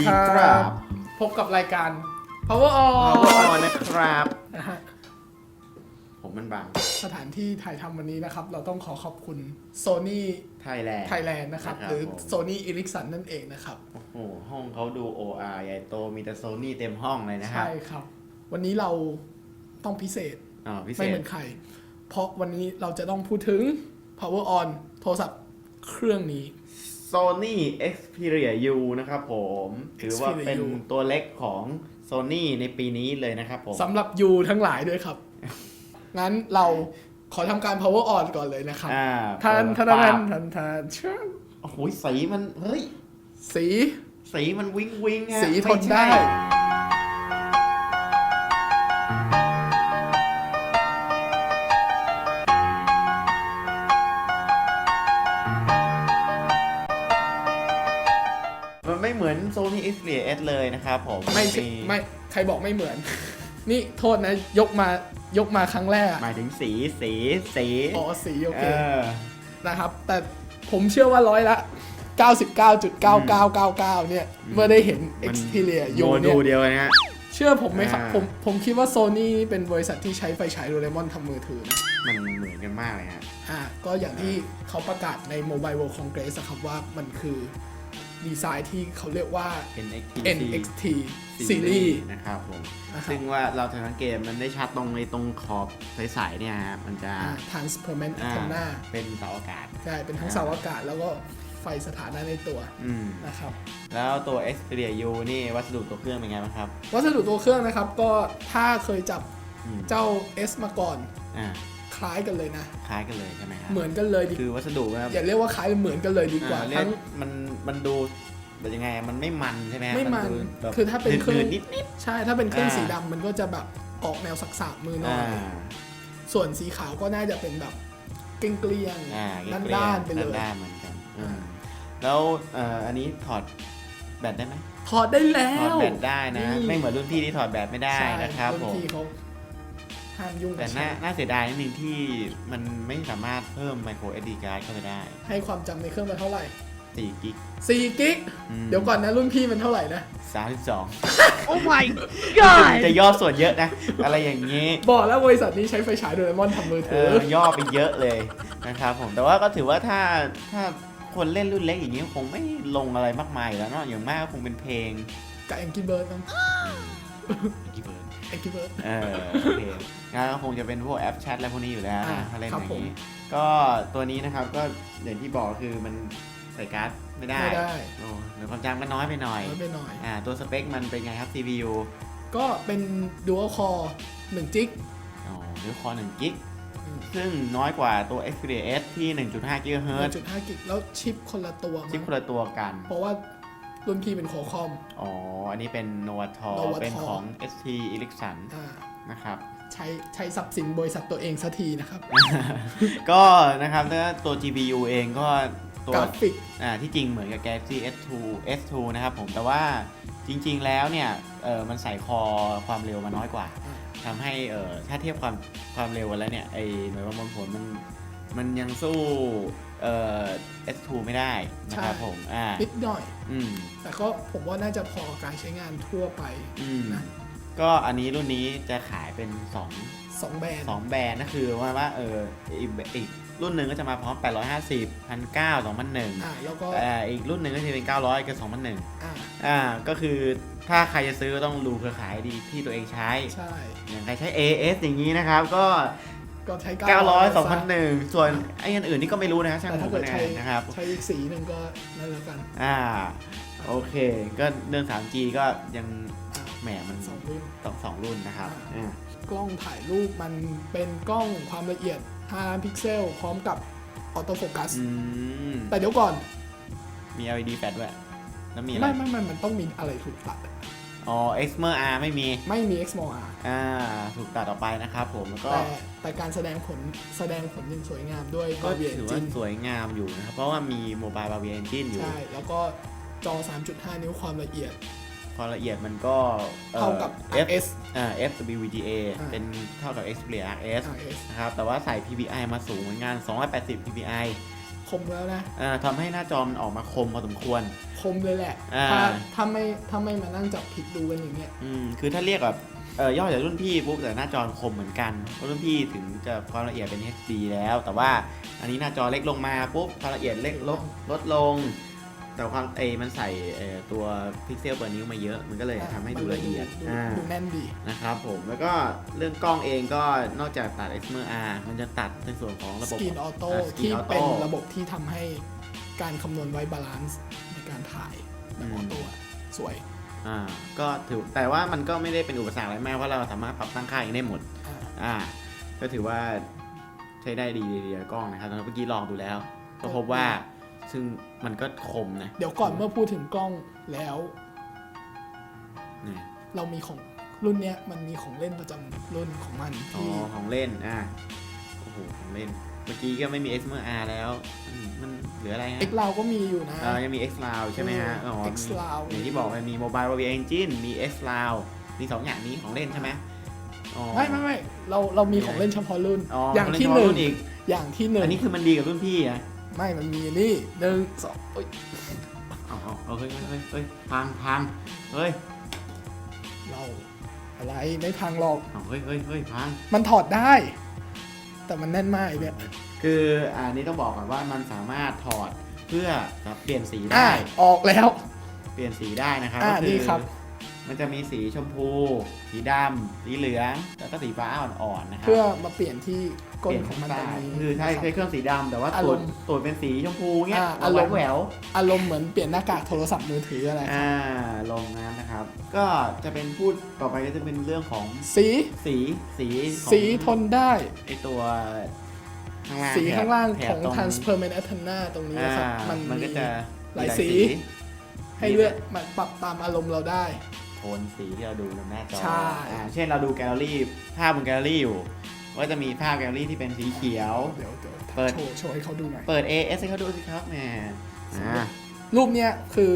ดีคครัรับบพบกับรายการ Power ขอบคุณ On นะครับ นะฮะผมมันบางสถานที่ถ่ายทำวันนี้นะครับ เราต้องขอขอบคุณ Sony ไทยแลนด์ Thailand นะครับนะครับ หรือ ผม Sony Ericsson นั่นเองนะครับ โอ้โห ห้องเขาดู OR ใหญ่โตมีแต่โซนี่เต็มห้องเลยนะครับใช่ครับ วันนี้เราต้องพิเศษอ๋อพิเศไม่เหษมือนใคร เพราะวันนี้เราจะต้องพูดถึง Power On โทรศัพท์เครื่องนี้ Sony Xperia U นะครับผม ถือว่า Xperia เป็น U ตัวเล็กของ Sony ในปีนี้เลยนะครับผม สำหรับยูทั้งหลายด้วยครับ งั้นเราขอทำการ power on ก่อนเลยนะครับอ่าทานทานเปิดทานปากทานทานเชื่อโอ้โหสีมัน เฮ้ย สี สีมันวิงวิงอะสีทนม่ใช่ได้ มันไม่เหมือน Sony Xperia S เลยนะครับผมไม่ใช่ไม่ใครบอกไม่เหมือน นี่โทษนะยกมายกมาครั้งแรกอะหมายถึงสีสีสีอ๋อสีโอเอเคอนะครับ แต่ผมเชื่อว่าร้อยละ 99.9999 เนี่ย เมื่อได้เห็นมัน Xperia โย U ดูเนี่ยเดียวนะฮะเชื่อผมไหมครับอ่าผมผมคิดว่า Sony เป็นบริษัทที่ใช้ไฟฉายโดเรมอนทำมือถือนะมันเหมือนกันมากเลยฮะอ่าก็อย่างที่เขาประกาศใน Mobile World Congress อะครับว่ามันคือ ดีไซน์ที่เขาเรียกว่า NXT NXT Series นะครับผมนะครับซึ่งว่าเราจะสังเกตมันได้ชัดตรงในตรงขอบใสๆเนี่ยฮะมันจะอ่า Transparent อ่า Antenna เป็นเสาอากาศ ใช่ เป็นทั้งเสาอากาศแล้วก็ไฟสถานะในตัวอืมนะครับ แล้วตัว Xperia U นี่วัสดุตัวเครื่องเป็นไงบ้างครับ วัสดุตัวเครื่องนะครับก็ถ้าเคยจับอืมเจ้า S มาก่อนอ่า คล้ายกันเลยนะ คล้ายกันเลยใช่ไหมครับเหมือนกันเลยดีคือวัสดุนะครับอย่าเรียกว่าคล้ายเหมือนกันเลยดีกว่าอ่เรียทั้งมันมันดูแบบยังไงมันไม่มันใช่ไหมฮะไม่มันดูแบบคือถ้าเป็นเครื่องหนืดๆนิดใช่ถ้าเป็นเครื่องอ่าสีดำมันก็จะแบบออกแนวสักๆมือๆหน่ออ่ายส่วนสีขาวก็น่าจะเป็นแบบเกลี้ยงอ่าๆด้านๆไปเลยด้านๆเหมือนกันอืมแล้วเอ่ออันนี้ถอดแบตได้ไหมถอดได้แล้ถอดวแบตได้นะนี่ไม่เหมือนรุ่นพี่ที่ถอดแบตไม่ได้ใช่นะครับรุ่นผมพี่เขา ห้ามยุ่งแต่กับน่าฉันน่าเสียดายนิดนึงที่มันไม่สามารถเพิ่ม micro SD card เข้าไปได้ให้ความจำในเครื่องมันเท่าไหร่4กิก4กิกอืมเดี๋ยวก่อนนะรุ่นพี่มันเท่าไหร่นะ 32 Oh my god! จะย่อส่วนเยอะนะ อะไรอย่างนี้บอกแล้วบริษัทนี้ใช้ไฟฉายโดเรมอนทำมือเอถือ อย่อไปเยอะเลยนะครับผมแต่ว่าก็ถือว่าถ้าถ้าคนเล่นรุ่นเล็กอย่างนี้คงไม่ลงอะไรมากมายอยู่แล้วเนาะอย่างมากก็คงเป็นเพลงกับแองกี้เบิร์ดนะ กี่เบิร์ดแองกี้เบิร์ด เออเพลงงั้นก็คงจะเป็นพวกแอปแชทอะไรพวกนี้อยู่แล้วอ่านะถ้าเล่นคอรับย่างผมนี้ก็ตัวนี้นะครับก็อย่างที่บอกคือมันใส่การ์ดไม่ได้ไม่ได้โอ้หรือความจำก็น้อยไปหน่อย น้อยไปหน่อย อ่าตัวสเปคมันเป็นไงครับ CPU ก็เป็น Dual Core 1จิก อ๋อหรือคอ1กิกอืม ซึ่งน้อยกว่าตัว Xperia S ที่ 1.5 GHz 1.5กิกแล้วชิปคนละตัวชิปมั้งคนละตัวกัน เพราะว่า รุ่นพี่เป็นคอคอม อ๋อ อันนี้เป็น Novator Novator เป็นของ ST Ericsson อ่านะครับ ใช้ใช้ทรัพย์สินบริษัทตัวเองสักทีนะครับ ก็นะครับถ้าตัว GPU เองก็ตัวกราฟิก อ่าที่จริงเหมือนกับ Galaxy S2 S2 นะครับผม แต่ว่าจริง ๆ แล้วเนี่ยเออมันใส่คอความเร็วมาน้อยกว่าอ่าทำให้เออถ้าเทียบความความเร็วกันแล้วเนี่ยไอหน่วยประมวลผลมันมันยังสู้ เออ S2 ไม่ได้นะครับผมอ่านิดหน่อย อืมแต่ก็ผมว่าน่าจะพอกับการใช้งานทั่วไปอืมนะก็อันนี้รุ่นนี้จะขายเป็น2 2แบรนด์2แบรนด์นั่นคือว่าว่าเอออีกอีกรุ่นหนึ่งก็จะมาพร้อม 850 1,900 2001อ่าแล้วก็อ่าอีกรุ่นหนึ่งก็จะเป็น 900 กับ 2001อ่าอ่าก็คือถ้าใครจะซื้อก็ต้องดูเครือข่ายดีที่ตัวเองใช้ ใช่ อย่างใครใช้ AS อย่างนี้นะครับ ก็ ก็ใช้900ซะ2001 ส่วนไอ้อันอื่นนี่ก็ไม่รู้นะช่างแต่ผถ้ามเกิดนะใช้นะครับ ใช้อีกสีหนึ่งก็นั่นแล้วกันอ่า โอเค ก็เรื่อง 3G ก็ยังอ่าแหมมันสองรุ่น สองสองรุ่นนะครับอ่าอ่า กล้องถ่ายรูปมันเป็นกล้องความละเอียด 5 ล้านพิกเซล พร้อมกับออโต้โฟกัส อืม แต่เดี๋ยวก่อน มี LED แฟลชด้วย แล้วมีอะไร ไม่ไม่ไม่มันต้องมีอะไรถูกตัด อ๋อ Xmer R ไม่มี ไม่มี XMOR อ่า ถูกตัดออกไปนะครับผม แล้วก็ แต่ แต่การแสดงผลแสดงผลยังสวยงามด้วยก็ Bravia ถือว่า Engine สวยงามอยู่นะครับ เพราะว่ามี Mobile Bravia Engine อยู่ ใช่แล้วก็จอ 3.5 นิ้วความละเอียดความละเอียดมันก็อ่อเท่ากับ F RS อ่า FWGA อ่า เป็นเท่ากับ Xperia RS RS นะครับ แต่ว่าใส่ PPI มาสูงเหมือนกัน280 PPI คมแล้วนะเอ่อทำให้หน้าจอมันออกมาคมพอสมควร คมเลยแหละ อ่า ถ้าถ้าไม่ถ้าไม่มานั่งจับผิดดูกันอย่างเงี้ย อืมคือถ้าเรียกแบบเอ่อย่อจากรุ่นพี่ปุ๊บแต่หน้าจอคมเหมือนกันเพราะรุ่นพี่ถึงจะความละเอียดเป็น HD แล้ว แต่ว่าอันนี้หน้าจอเล็กลงมาปุ๊บความละเอียดเล็กลดลดลง แต่ความเอยมันใส่เอ่อตัวพิกเซลเปอร์นิ้วมาเยอะ มันก็เลยทำให้ดูละเอียดดูอ่า ดูแน่นดี นะครับผมแล้วก็เรื่องกล้องเองก็นอกจากตัด XMR มันจะตัดในส่วนของระบบ Skin Auto อ่า Skin ที่ Auto เป็นระบบที่ทำให้การคำนวณไว้บาลานซ์ในการถ่ายแบบอือมอโต้อะสวยอ่าก็ถือแต่ว่ามันก็ไม่ได้เป็นอุปสรรคอะไรมากเพราะเราสามารถปรับตั้งค่าเองได้หมดอ่าอ่าก็ถือว่าใช้ได้ดีดีดีกล้องนะครับตอนเมื่อกี้ลองดูแล้ว ก็พบว่า ซึ่งมันก็คมนะเดี๋ยวก่อนเมื่อพูดถึงกล้องแล้วนี่เรามีของรุ่นเนี้ยมันมีของเล่นประจำรุ่นของมันอ๋อที่ของเล่นอ่าโอ้โหของเล่น เมื่อกี้ก็ไม่มี XMR แล้วอืมมันเหลืออะไรฮะเอ็กเราก็มีอยู่นะเออยังมี X Cloud ใช่ไหมฮะเอออ๋อ X Cloud อย่างที่บอกมันมี Mobile Movie Engine มี X Cloud มีสองอย่างนี้ของเล่นใช่ไหมอ๋อไม่ไม่ไม่เราเรามีของเล่นเฉพาะรุ่นอ๋ออย่างขเล่ที่เฉหพาะนึ่งรุ่อีกอย่างที่หนึ่งอันนี้คือมันดีกับรุ่นพี่อะ ไม่มันมีนี่หนึ่งสองเอ้ยเอาเอาเอาเฮ้ยเฮ้ยเฮ้ยเฮ้ยพังพังเฮ้ยเราอะไรไม่พังหรอกเอาเฮ้ยเฮ้ยเฮ้ยพัง มันถอดได้ แต่มันแน่นมากไอ้เนี่ย คืออันนี้ต้องบอกก่อนว่ามันสามารถถอดเพื่อเปลี่ยนสีอ่าได้ ออกแล้ว เปลี่ยนสีได้นะครับอ่าก็นี่ครับ มันจะมีสีชมพู สีดำสีเหลือง แล้วก็สีฟ้าอ่อนๆนะครัเพื่อมาเปลี่ยนที่ก้นเปลี่ยนของมันตได้รงนี้คือใช้นะใช้รับเครื่องสีดำแต่ว่าอาตูรดมณ์ตูดเป็นสีชมพูเงี้ยอ่าเอาไว้อารมณ์แหววอารมณ์เหมือนเปลี่ยนหน้ากากโทรศัพท์มือถืออะไรครับอ่าลงน้ำนะครับ ก็จะเป็นพูดต่อไปก็จะเป็นเรื่องของสีสีสีของสีทนได้ไอตัวข้างล่างสีข้างล่างแถขบองตรง transparent antenna ตรงนี้นะครับอ่ามันมันก็มีจะหลายสีมีให้เลือกมันปรับตามอารมณ์เราได้โท นสีที่เราดูบนหน้าจอใช่ อ่าเช่นเราดูแกลเลอรี่ภาพบนแกลเลอรี่อยู่ก็จะมีภาพแกลเลอรี่ที่เป็นสีเขียว เดี๋ยวเดี๋ยวเปิด โชว์โชว์ให้เขาดูหน่อย เปิด AS ให้เขาดูสิครับแหมอ่า รูปเนี้ยคือ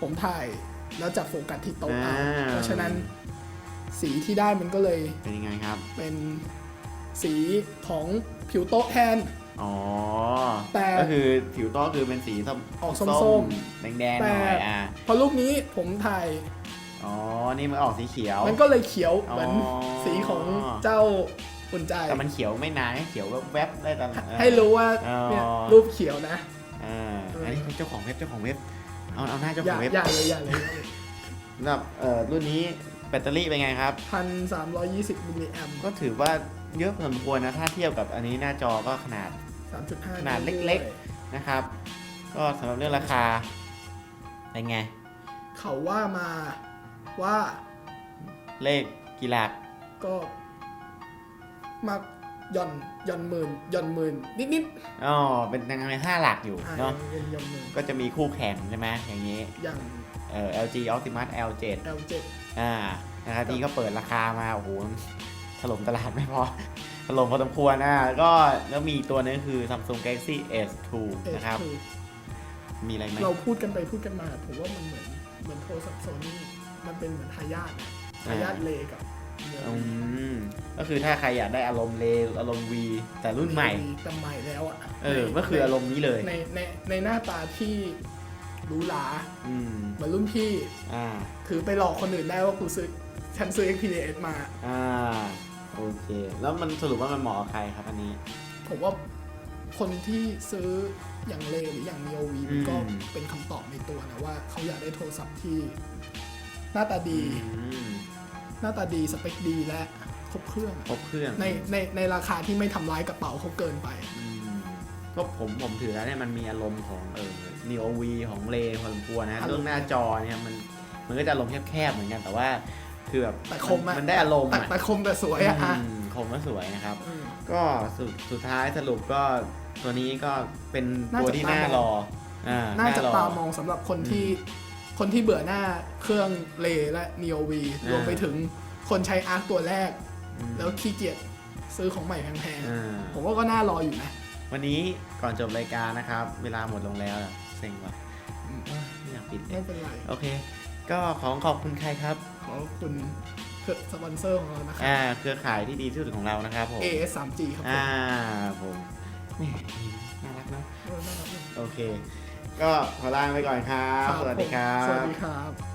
ผมถ่ายแล้วจับโฟกัสที่โต๊ะเอาอ่า เพราะฉะนั้นสีที่ได้มันก็เลยเป็นยังไงครับ เป็นสีของผิวโต๊ะแทน อ๋อ แต่ก็คือผิวโต๊ะคือเป็นสีส้มออกส้มแดงๆหน่อยอ่าพอรูปนี้ผมถ่าย อ๋อ นี่มันออกสีเขียว มันก็เลยเขียวเหมือนอ๋อสีของเจ้าอุ่นใจ แต่มันเขียวไม่นานเขียวแวบๆได้ตลอดให้รู้ว่าอ๋อเนี่ยรูปเขียวนะอ่าอันนี้เจ้าของเว็บเจ้าของเว็บ เอาเอาหน้าเจ้าอขย่าองเว็บอย่าเลยอย่าเลยสำหรับเอ่อรุ่นนี้แบตเตอรี่เป็นไงครับพันสามร้อยยี่สิบมิลลิแอมก็ถือว่าเยอะพอสมควรนะ ถ้าเทียบกับอันนี้หน้าจอก็ขนาดสามจุดห้าขนาดเล็กนะครับ ก็สำหรับเรื่องราคาเป็นไง เขาว่ามา ว่าเลขกี่หลักก็มาหย่อนหย่อนหมื่นหย่อนหมื่นนิดนิดอ๋อเป็นยังไงห้าหลักอยู่ๆอ่าเนาะยังหย่อนหมื่นก็จะมีคู่แข่งใช่ไหมอย่างนี้อย่าง เอ่อ LG Optimus L7 L7 อ่านะครับนี่ก็เปิดราคามาโอ้โหถล่มตลาดไม่พอ ถล่มพอสมควรนะแล้วก็แล้วมีอีกตัวนึงคือ Samsung Galaxy S2 นะครับ S2 มีอะไรไหมเราพูดกันไปพูดกันมาผมว่ามันเหมือนเหมือนโทรศัพท์โซนี่ มันเป็นเหมือนทายาทนะทายาทเลกับเดี๋ยวอืมก็คือถ้าใครอยากได้อารมณ์เลอารมณ์ V แต่รุ่นใหม่แต่ใหม่แล้วอะเออก็คืออารมณ์นี้เลย ในในในหน้าตาที่หรูหราอืมเหมือนรุ่นพี่อ่าถือไปหลอกคนอื่นได้ว่ากูซื้อฉันซื้อ Xperia S มา อ่า โอเค แล้วมันสรุปว่ามันเหมาะกับใครครับอันนี้ ผมว่าคนที่ซื้ออย่างเลหรืออย่าง Neo V มันก็อืมเป็นคำตอบในตัวนะว่าเขาอยากได้โทรศัพท์ที่ หน้าตาดีอืมหน้าตาดีสเปคดีและครบเครื่องครบเครื่องในในในราคาที่ไม่ทำร้ายกระเป๋าเขาเกินไปอืมก็ผมผมถือแล้วเนี่ยมันมีอารมณ์ของเออ Neo V ของเลพอสมควรนะอารมณ์เรื่องหน้าจอเนี่ยมันมันก็จะอารมณ์แคบๆเหมือนกันแต่ว่าคือแบบแต่คมนอะมันได้อารมณ์แต่อะแต่คมแต่สวยอะอะอืมคมและสวยนะครับอืมก็สุดสุดท้ายสรุปก็ตัวนี้ก็เป็นน่าตัวจะที่ตามน่ารออ่าน่าจะรอตามองสำหรับคนที่ คนที่เบื่อหน้าเครื่องเลและ Neo V อ่ารวมไปถึงคนใช้อาร์ตัวแรกอืมแล้วขี้เกียจซื้อของใหม่แพงอ่าๆผมว่าก็น่ารออยู่นะ วันนี้ก่อนจบรายการนะครับ เวลาหมดลงแล้วอะเซ็งว่ะอืมไม่อยากปิดเลไม่ยเป็นไรโอเค ก็ของขอบคุณใครครับ ขอบคุณเครือสปอนเซอร์ของเรานะครับอ่าเครือข่ายที่ดีที่สุดของเรานะครับผม AS 3G ครับผมอ่าผมแหมน่ารักเนาะนโอเค ก็ขอลาไปก่อนครับ สวัสดีครัผมสวัสบดีครับ